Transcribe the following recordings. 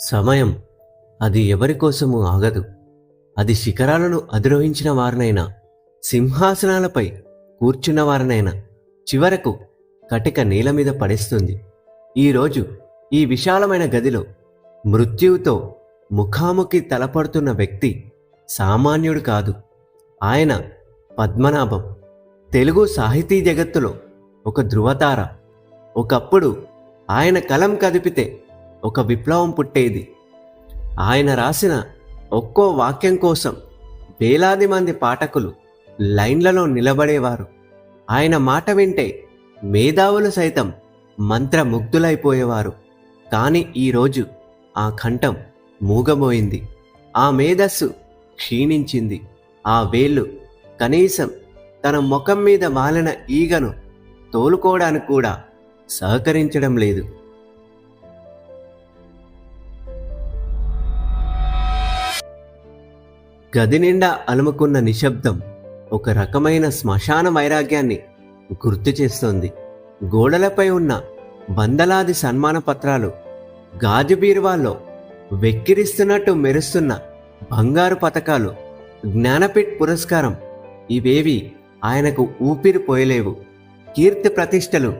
సమయం అది ఎవరికోసము ఆగదు. అది శిఖరాలను అధిరోహించిన వారినైనా సింహాసనాలపై కూర్చున్న వారినైనా చివరకు కటిక నేల మీద పడేస్తుంది. ఈరోజు ఈ విశాలమైన గదిలో మృత్యువుతో ముఖాముఖి తలపడుతున్న వ్యక్తి సామాన్యుడు కాదు. ఆయన పద్మనాభం. తెలుగు సాహితీ జగత్తులో ఒక ధృవతార ఒకప్పుడు ఆయన కలం కదిపితే ఒక విప్లవం పుట్టేది. ఆయన రాసిన ఒక్కో వాక్యం కోసం వేలాది మంది పాఠకులు లైన్లలో నిలబడేవారు. ఆయన మాట వింటే మేధావులు సైతం మంత్రముగ్ధులైపోయేవారు. కానీ ఈరోజు ఆ కంఠం మూగబోయింది ఆ మేధస్సు క్షీణించింది. ఆ వేళ్ళు కనీసం తన ముఖం మీద వాలిన ఈగను తోలుకోవడానికి కూడా సహకరించడం లేదు. గది నిండా అలుముకున్న నిశ్శబ్దం ఒక రకమైన శ్మశాన వైరాగ్యాన్ని గుర్తు చేస్తోంది. గోడలపై ఉన్న వందలాది సన్మాన పత్రాలు గాజు బీరువాల్లో వెక్కిరిస్తున్నట్టు మెరుస్తున్న బంగారు పథకాలు జ్ఞానపీఠ్ పురస్కారం ఇవేవి ఆయనకు ఊపిరి పోయలేవు. కీర్తి ప్రతిష్టలు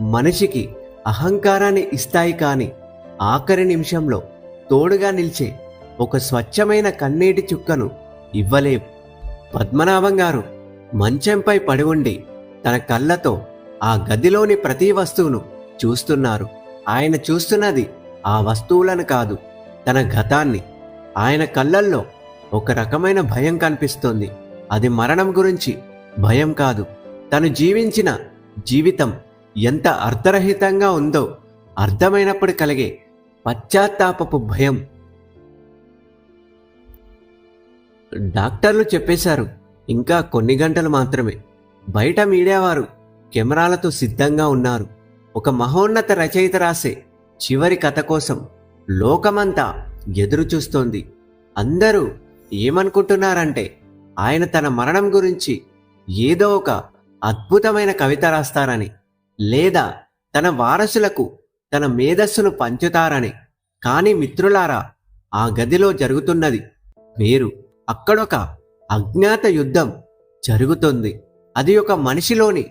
మనిషికి అహంకారాన్ని ఇస్తాయి కాని ఆఖరి నిమిషంలో తోడుగా నిలిచే ఒక స్వచ్ఛమైన కన్నీటి చుక్కను ఇవ్వలేవు పద్మనాభం గారు మంచంపై పడి ఉండి తన కళ్ళతో ఆ గదిలోని ప్రతి వస్తువును చూస్తున్నారు. ఆయన చూస్తున్నది ఆ వస్తువులను కాదు తన గతాన్ని. ఆయన కళ్ళల్లో ఒక రకమైన భయం కనిపిస్తోంది. అది మరణం గురించి భయం కాదు. తను జీవించిన జీవితం ఎంత అర్థరహితంగా ఉందో అర్థమైనప్పుడు కలిగే పశ్చాత్తాపపు భయం. డాక్టర్లు చెప్పేశారు. ఇంకా కొన్ని గంటలు మాత్రమే. బయట మీడియా వారు కెమెరాలతో సిద్ధంగా ఉన్నారు. ఒక మహోన్నత రచయిత రాసే చివరి కథ కోసం లోకమంతా ఎదురు చూస్తోంది. అందరూ ఏమనుకుంటున్నారంటే ఆయన తన మరణం గురించి ఏదో ఒక అద్భుతమైన కవిత రాస్తారని లేదా తన వారసులకు తన మేధస్సును పంచుతారని కానీ మిత్రులారా ఆ గదిలో జరుగుతున్నది. వేరు అక్కడొక అజ్ఞాత యుద్ధం జరుగుతుంది. అది ఒక మనిషిలోని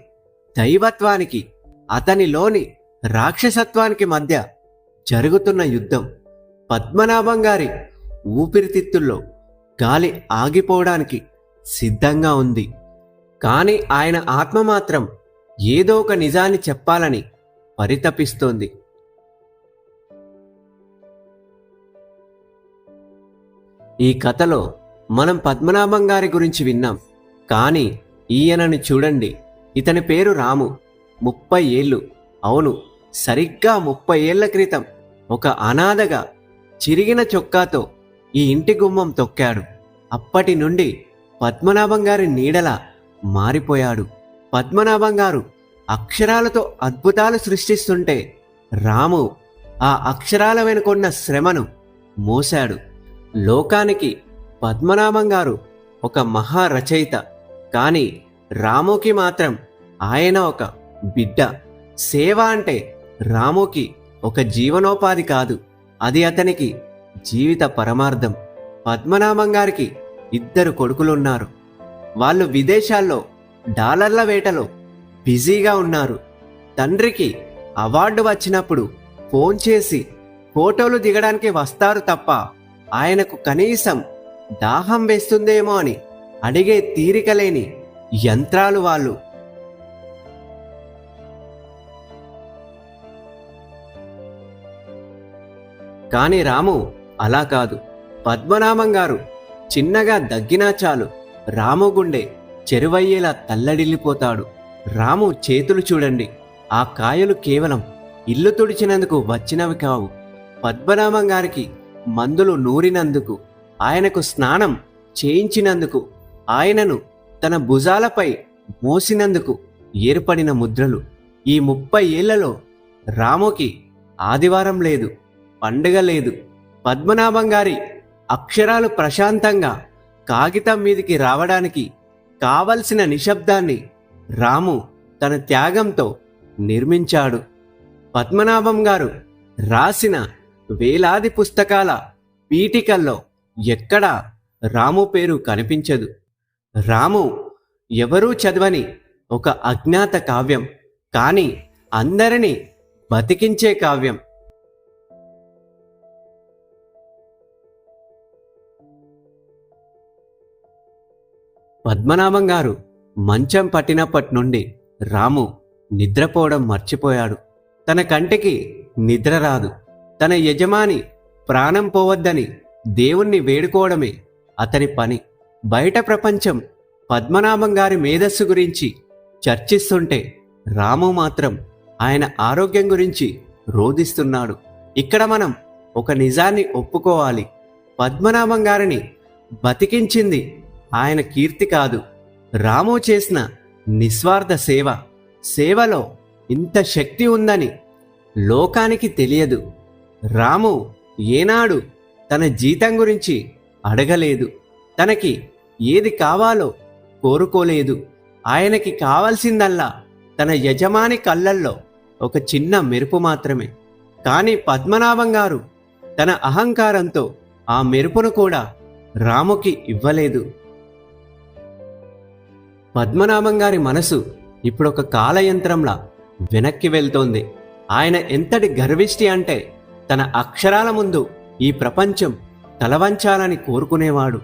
దైవత్వానికి అతనిలోని రాక్షసత్వానికి మధ్య జరుగుతున్న యుద్ధం. పద్మనాభం గారి ఊపిరితిత్తుల్లో గాలి ఆగిపోవడానికి సిద్ధంగా ఉంది. కానీ ఆయన ఆత్మ మాత్రం ఏదో ఒక నిజాన్ని చెప్పాలని పరితపిస్తోంది. ఈ కథలో మనం పద్మనాభం గారి గురించి విన్నాం. కానీ ఈయనని చూడండి. ఇతని పేరు రాము. ముప్పై ఏళ్ళు. అవును సరిగ్గా ముప్పై ఏళ్ళ క్రితం ఒక అనాథగా చిరిగిన చొక్కాతో ఈ ఇంటి గుమ్మం తొక్కాడు. అప్పటి నుండి పద్మనాభం గారి నీడలా మారిపోయాడు. పద్మనాభం గారు అక్షరాలతో అద్భుతాలు సృష్టిస్తుంటే రాము ఆ అక్షరాల వెనుకొన్న శ్రమను మోశాడు. లోకానికి పద్మనాభం గారు ఒక మహా రచయిత కానీ రాముకి మాత్రం ఆయన ఒక బిడ్డ. సేవ అంటే రాముకి ఒక జీవనోపాధి కాదు. అది అతనికి జీవిత పరమార్థం. పద్మనాభం గారికి ఇద్దరు కొడుకులున్నారు. వాళ్ళు విదేశాల్లో డాలర్ల వేటలో బిజీగా ఉన్నారు. తండ్రికి అవార్డు వచ్చినప్పుడు ఫోన్ చేసి ఫోటోలు దిగడానికి వస్తారు తప్ప ఆయనకు కనీసం దాహం వేస్తుందేమో అని అడిగే తీరిక లేని యంత్రాలు వాళ్ళు. కాని రాము అలా కాదు. పద్మనాభం గారు చిన్నగా దగ్గినా చాలు రాము గుండె చెరువయ్యేలా తల్లడిల్లిపోతాడు. రాము చేతులు చూడండి. ఆ కాయలు కేవలం ఇల్లు తుడిచినందుకు వచ్చినవి కావు. పద్మనాభం గారికి మందులు నూరినందుకు ఆయనకు స్నానం చేయించినందుకు ఆయనను తన భుజాలపై మోసినందుకు ఏర్పడిన ముద్రలు. ఈ ముప్పై ఏళ్ళలో రాముకి ఆదివారం లేదు పండుగ లేదు. పద్మనాభం గారి అక్షరాలు ప్రశాంతంగా కాగితం మీదికి రావడానికి కావలసిన నిశ్శబ్దాన్ని రాము తన త్యాగంతో నిర్మించాడు. పద్మనాభం గారు రాసిన వేలాది పుస్తకాల పీఠికల్లో ఎక్కడా రాము పేరు కనిపించదు. రాము ఎవరూ చదవని ఒక అజ్ఞాత కావ్యం కానీ అందరినీ బతికించే కావ్యం. పద్మనాభం గారు మంచం పట్టినప్పటి నుండి రాము నిద్రపోవడం మర్చిపోయాడు. తన కంటికి నిద్ర రాదు. తన యజమాని ప్రాణం పోవద్దని దేవుణ్ణి వేడుకోవడమే అతని పని. బయట ప్రపంచం పద్మనాభం గారి మేధస్సు గురించి చర్చిస్తుంటే రాము మాత్రం ఆయన ఆరోగ్యం గురించి రోధిస్తున్నాడు. ఇక్కడ మనం ఒక నిజాన్ని ఒప్పుకోవాలి. పద్మనాభం గారిని బతికించింది ఆయన కీర్తి కాదు. రాము చేసిన నిస్వార్థ సేవ సేవలో ఇంత శక్తి ఉందని లోకానికి తెలియదు. రాము ఏనాడు తన జీతం గురించి అడగలేదు. తనకి ఏది కావాలో కోరుకోలేదు. ఆయనకి కావాల్సిందల్లా తన యజమాని కళ్ళల్లో ఒక చిన్న మెరుపు మాత్రమే. కానీ పద్మనాభం గారు తన అహంకారంతో ఆ మెరుపును కూడా రాముకి ఇవ్వలేదు. పద్మనాభం గారి మనసు ఇప్పుడు ఒక కాలయంత్రంలా వెనక్కి వెళ్తోంది. ఆయన ఎంతటి గర్విష్టి అంటే తన అక్షరాల ముందు ఈ ప్రపంచం తలవంచాలని కోరుకునేవాడు.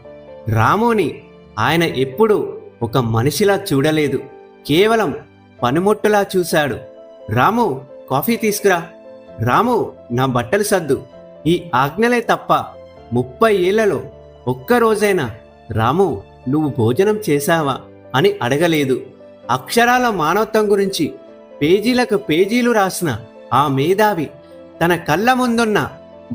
రాముని ఆయన ఎప్పుడూ ఒక మనిషిలా చూడలేదు. కేవలం పనిముట్టులా చూశాడు. రాము కాఫీ తీసుకురా. రాము నా బట్టలు సర్దు. ఈ ఆజ్ఞలే తప్ప ముప్పై ఏళ్ళలో ఒక్కరోజైనా రాము నువ్వు భోజనం చేశావా అని అడగలేదు. అక్షరాల మానవత్వం గురించి పేజీలకు పేజీలు రాసిన ఆ మేధావి తన కళ్ళ ముందున్న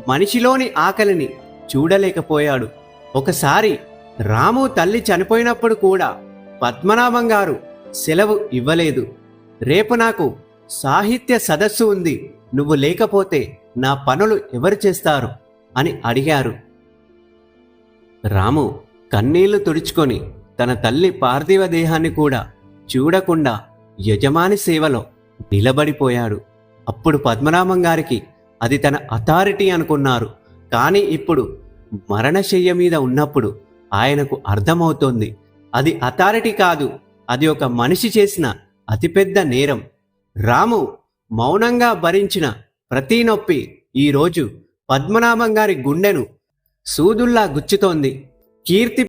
మనిషిలోని ఆకలిని చూడలేకపోయాడు. ఒకసారి రాము తల్లి చనిపోయినప్పుడు కూడా పద్మనాభం గారు సెలవు ఇవ్వలేదు. రేపు నాకు సాహిత్య సదస్సు ఉంది నువ్వు లేకపోతే నా పనులు ఎవరు చేస్తారు? అని అడిగారు. రాము కన్నీళ్ళు తుడుచుకొని తన తల్లి పార్థివ దేహాన్ని కూడా చూడకుండా యజమాని సేవలో నిలబడిపోయాడు. అప్పుడు పద్మనాభం గారికి అది తన అథారిటీ అనుకున్నారు. కానీ ఇప్పుడు మరణశయ్య మీద ఉన్నప్పుడు ఆయనకు అర్థమవుతోంది. అది అథారిటీ కాదు అది ఒక మనిషి చేసిన అతిపెద్ద నేరం. రాము మౌనంగా భరించిన ప్రతి నొప్పి ఈరోజు పద్మనాభం గారి గుండెను సూదుల్లా గుచ్చుతోంది. కీర్తి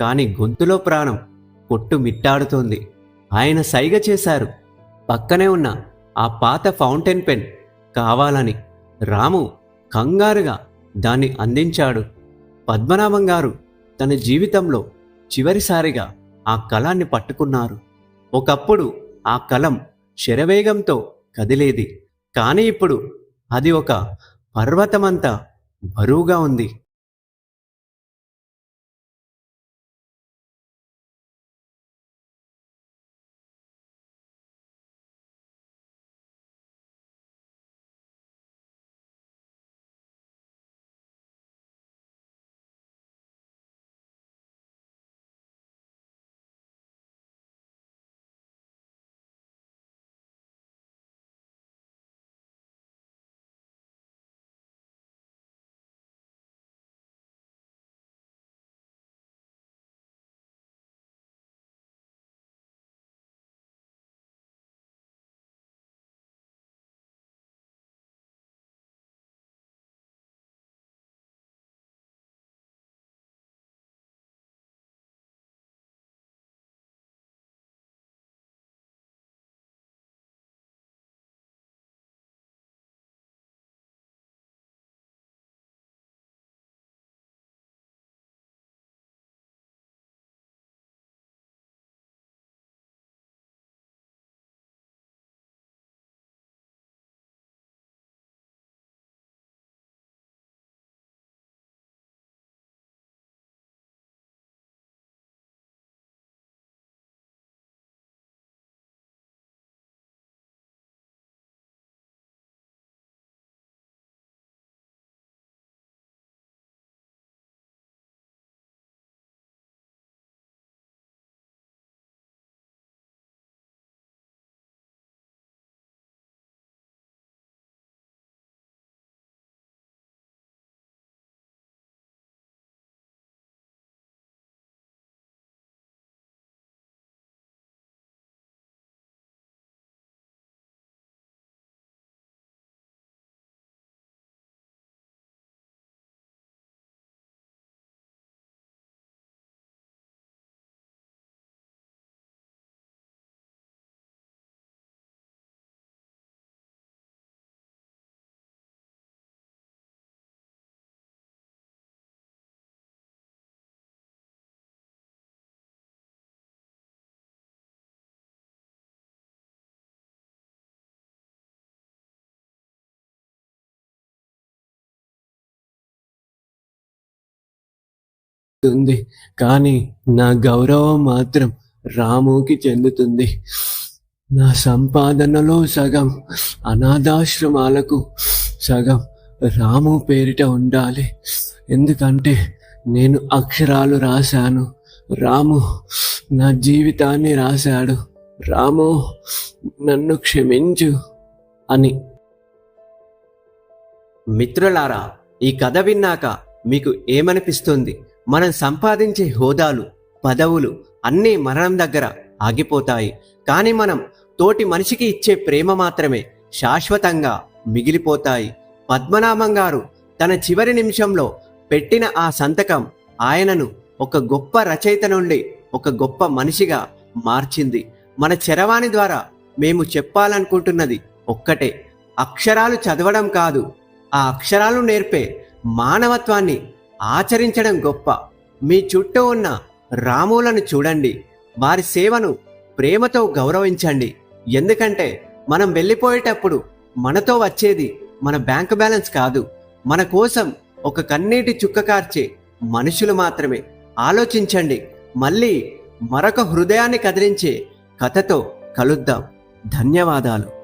కాని గొంతులో ప్రాణం కొట్టు మిట్టాడుతోంది. ఆయన సైగ చేశారు. పక్కనే ఉన్న ఆ పాత ఫౌంటైన్ పెన్ కావాలని రాము కంగారుగా దాన్ని అందించాడు. పద్మనాభం గారు తన జీవితంలో చివరిసారిగా ఆ కళాన్ని పట్టుకున్నారు. ఒకప్పుడు ఆ కలం శరవేగంతో కదిలేది. కానీ ఇప్పుడు అది ఒక పర్వతమంతా బరువుగా ఉంది. చెందుతుంది కానీ నా గౌరవం మాత్రం రాముకి చెందుతుంది నా సంపాదనలో సగం అనాథాశ్రమాలకు సగం రాము పేరిట ఉండాలి. ఎందుకంటే నేను అక్షరాలు రాశాను. రాము నా జీవితాన్ని రాశాడు. రాము నన్ను క్షమించు అని. మిత్రులారా ఈ కథ విన్నాక మీకు ఏమనిపిస్తుంది? మనం సంపాదించే హోదాలు పదవులు అన్నీ మరణం దగ్గర ఆగిపోతాయి. కానీ మనం తోటి మనిషికి ఇచ్చే ప్రేమ మాత్రమే శాశ్వతంగా మిగిలిపోతాయి. పద్మనాభం గారు తన చివరి నిమిషంలో పెట్టిన ఆ సంతకం ఆయనను ఒక గొప్ప రచయిత నుండి ఒక గొప్ప మనిషిగా మార్చింది. మన చరవాణి ద్వారా మేము చెప్పాలనుకుంటున్నది ఒక్కటే. అక్షరాలు చదవడం కాదు ఆ అక్షరాలు నేర్పే మానవత్వాన్ని ఆచరించడం గొప్ప. మీ చుట్టూ ఉన్న రాములను చూడండి. వారి సేవను ప్రేమతో గౌరవించండి. ఎందుకంటే మనం వెళ్ళిపోయేటప్పుడు మనతో వచ్చేది మన బ్యాంక్ బ్యాలెన్స్ కాదు. మన కోసం ఒక కన్నీటి చుక్క కార్చే మనుషులు మాత్రమే. ఆలోచించండి. మళ్ళీ మరొక హృదయాన్ని కదిలించే కథతో కలుద్దాం. ధన్యవాదాలు.